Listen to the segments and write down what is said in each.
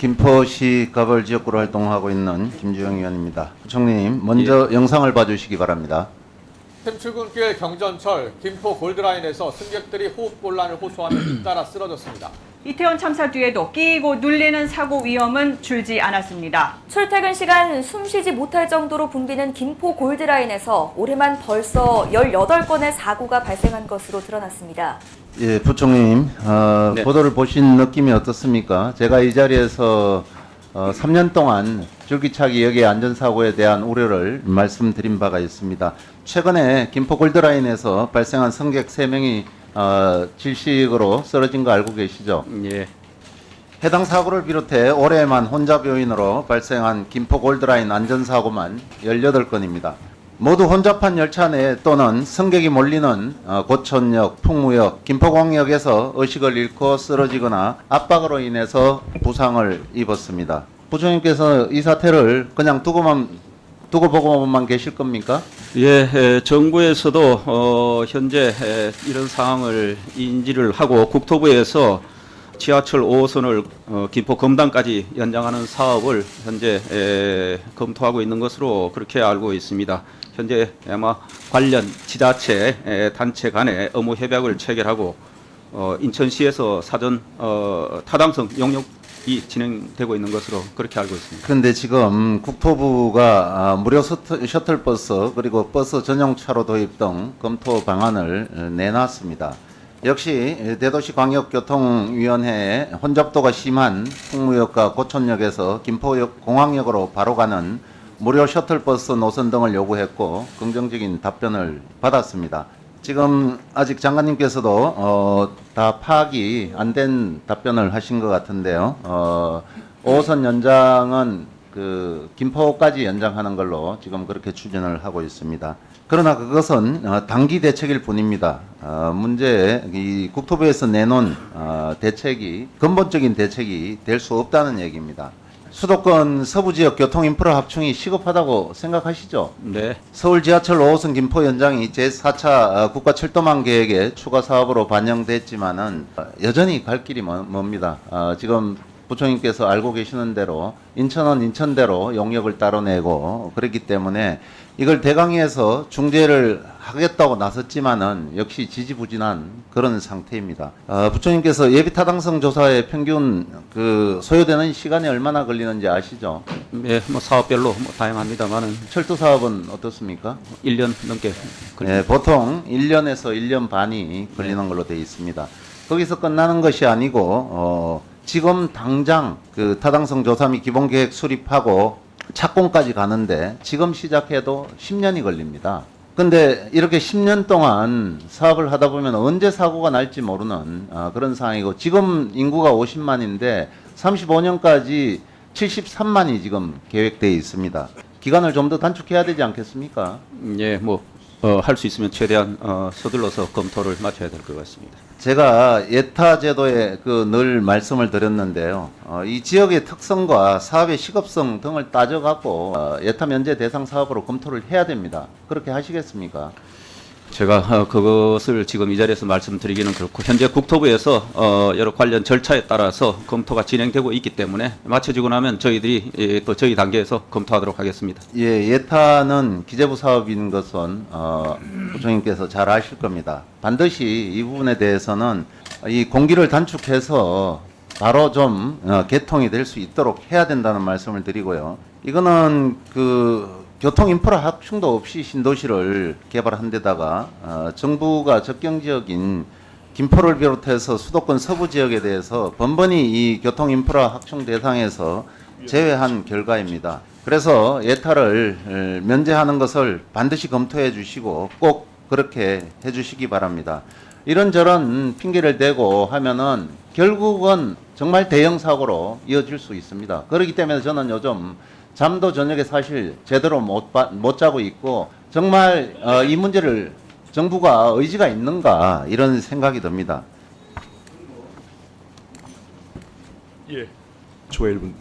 김포시 가벌 지역구로 활동하고 있는 김주영 의원입니다. 부총리님 먼저 영상을 봐주시기 바랍니다. 샘출근길 경전철 김포 골드라인에서 승객들이 호흡곤란을 호소하며 잇따라 쓰러졌습니다. 이태원 참사 뒤에도 끼고 눌리는 사고 위험은 줄지 않았습니다. 출퇴근 시간 숨쉬지 못할 정도로 붐비는 김포 골드라인에서 올해만 벌써 18건의 사고가 발생한 것으로 드러났습니다. 예, 부총리님 어, 네. 보도를 보신 느낌이 어떻습니까? 제가 이 자리에서 어, 3년 동안 줄기차게 여기의 안전사고에 대한 우려를 말씀드린 바가 있습니다. 최근에 김포 골드라인에서 발생한 승객 3명이 어, 질식으로 쓰러진 거 알고 계시죠? 예, 해당 사고를 비롯해 올해만 혼잡 요인으로 발생한 김포 골드라인 안전사고만 18건입니다. 모두 혼잡한 열차 내 또는 승객이 몰리는 어, 고천역, 풍무역, 김포공역에서 의식을 잃고 쓰러지거나 압박으로 인해서 부상을 입었습니다. 부총님께서 이 사태를 그냥 두고만 두고 보고만 계실 겁니까? 예, 에, 정부에서도 어, 현재 에, 이런 상황을 인지를 하고 국토부에서 지하철 5호선을 어, 김포 검단까지 연장하는 사업을 현재 에, 검토하고 있는 것으로 그렇게 알고 있습니다. 현재 아마 관련 지자체 에, 단체 간에 업무 협약을 체결하고 어, 인천시에서 사전 어, 타당성 용역이 진행되고 있는 것으로 그렇게 알고 있습니다. 그런데 지금 국토부가 아, 무료 셔틀- 셔틀버스 그리고 버스 전용 차로 도입 등 검토 방안을 어, 내놨습니다. 역시 대도시광역교통위원회에 혼잡도가 심한 풍무역과 고촌역에서 김포역 공항역으로 바로 가는 무료 셔틀버스 노선 등을 요구했고 긍정적인 답변을 받았습니다. 지금 아직 장관님께서도 어, 다 파악이 안 된 답변을 하신 것 같은데요. 어, 5호선 연장은 그 김포까지 연장하는 걸로 지금 그렇게 추진을 하고 있습니다. 그러나 그것은 어, 단기 대책일 뿐입니다. 어, 문제 이 국토부에서 내놓은 어, 대책이 근본적인 대책이 될 수 없다는 얘기입니다. 수도권 서부 지역 교통 인프라 확충이 시급하다고 생각하시죠? 네. 서울 지하철 5호선 김포 연장이 제4차 어, 국가 철도망 계획에 추가 사업으로 반영됐지만은 어, 여전히 갈 길이 먼- 멉니다. 어, 지금 부총님께서 알고 계시는 대로 인천은 인천대로 용역을 따로 내고 그렇기 때문에 이걸 대강에서 중재를 하겠다고 나섰지만은 역시 지지부진한 그런 상태입니다. 어, 부총님께서 예비 타당성 조사의 평균 그 소요되는 시간이 얼마나 걸리는지 아시죠? 예, 뭐 사업별로 뭐 다양합니다만은 철도 사업은 어떻습니까? 1년 넘게 걸립니다. 네, 보통 1년에서 1년 반이 걸리는 걸로 되어 있습니다. 거기서 끝나는 것이 아니고 어, 지금 당장 그 타당성 조사 및 기본 계획 수립하고 착공까지 가는데 지금 시작해도 10년이 걸립니다. 근데 이렇게 10년 동안 사업을 하다 보면 언제 사고가 날지 모르는 아, 그런 상황이고 지금 인구가 50만인데 35년까지 73만이 지금 계획되어 있습니다. 기간을 좀 더 단축해야 되지 않겠습니까? 예, 뭐, 어, 할 수 있으면 최대한 어, 서둘러서 검토를 마쳐야 될 것 같습니다. 제가 예타 제도에 그 늘 말씀을 드렸는데요. 어, 이 지역의 특성과 사업의 시급성 등을 따져갖고 어, 예타 면제 대상 사업으로 검토를 해야 됩니다. 그렇게 하시겠습니까? 제가 어, 그것을 지금 이 자리에서 말씀드리기는 그렇고 현재 국토부에서 어, 여러 관련 절차에 따라서 검토가 진행되고 있기 때문에 마쳐지고 나면 저희들이 예, 또 저희 단계에서 검토하도록 하겠습니다. 예, 예타는 기재부 사업인 것은 어, 부총님께서 잘 아실 겁니다. 반드시 이 부분에 대해서는 이 공기를 단축해서 바로 좀 어, 개통이 될 수 있도록 해야 된다는 말씀을 드리고요. 이거는 그 교통 인프라 확충도 없이 신도시를 개발한 데다가 어, 정부가 적경 지역인 김포를 비롯해서 수도권 서부 지역에 대해서 번번이 이 교통 인프라 확충 대상에서 제외한 결과입니다. 그래서 예타를 에, 면제하는 것을 반드시 검토해 주시고 꼭 그렇게 해 주시기 바랍니다. 이런저런 핑계를 대고 하면은 결국은 정말 대형 사고로 이어질 수 있습니다. 그렇기 때문에 저는 요즘 잠도 저녁에 사실 제대로 못, 바- 못 자고 있고 정말 어, 이 문제를 정부가 의지가 있는가 이런 생각이 듭니다. 조엘분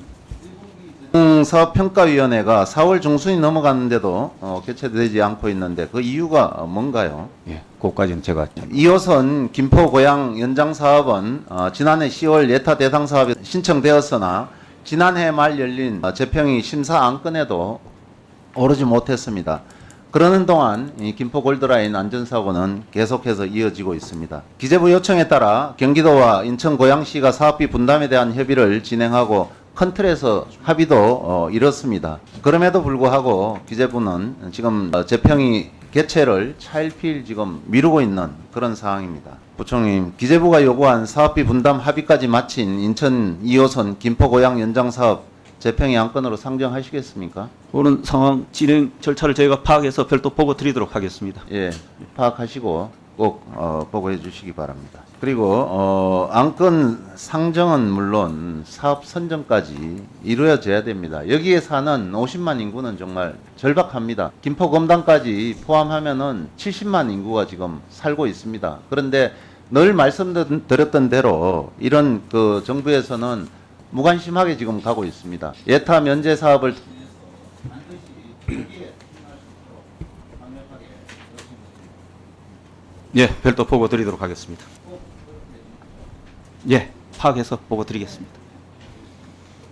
음, 사업평가위원회가 4월 중순이 넘어갔는데도 어, 개최되지 않고 있는데 그 이유가 뭔가요? 예, 그것까지는 제가 2호선 김포 고양 연장 사업은 어, 지난해 10월 예타 대상 사업이 신청되었으나 지난해 말 열린 어, 재평이 심사 안건에도 오르지 못했습니다. 그러는 동안 이 김포 골드라인 안전사고는 계속해서 이어지고 있습니다. 기재부 요청에 따라 경기도와 인천 고양시가 사업비 분담에 대한 협의를 진행하고 큰 틀에서 합의도 어, 이렇습니다. 그럼에도 불구하고 기재부는 지금 어, 재평이 개최를 차일피일 지금 미루고 있는 그런 상황입니다. 부총님, 기재부가 요구한 사업비 분담 합의까지 마친 인천 2호선 김포 고양 연장 사업 재평이 안건으로 상정하시겠습니까? 오는 상황 진행 절차를 저희가 파악해서 별도 보고 드리도록 하겠습니다. 예, 파악하시고 꼭 어, 보고해 주시기 바랍니다. 그리고 어, 안건 상정은 물론 사업 선정까지 이루어져야 됩니다. 여기에 사는 50만 인구는 정말 절박합니다. 김포 검단까지 포함하면은 70만 인구가 지금 살고 있습니다. 그런데 늘 말씀드렸던 대로 이런 그 정부에서는 무관심하게 지금 가고 있습니다. 예타 면제 사업을 예, 별도 보고 드리도록 하겠습니다. 예, 파악해서 보고 드리겠습니다.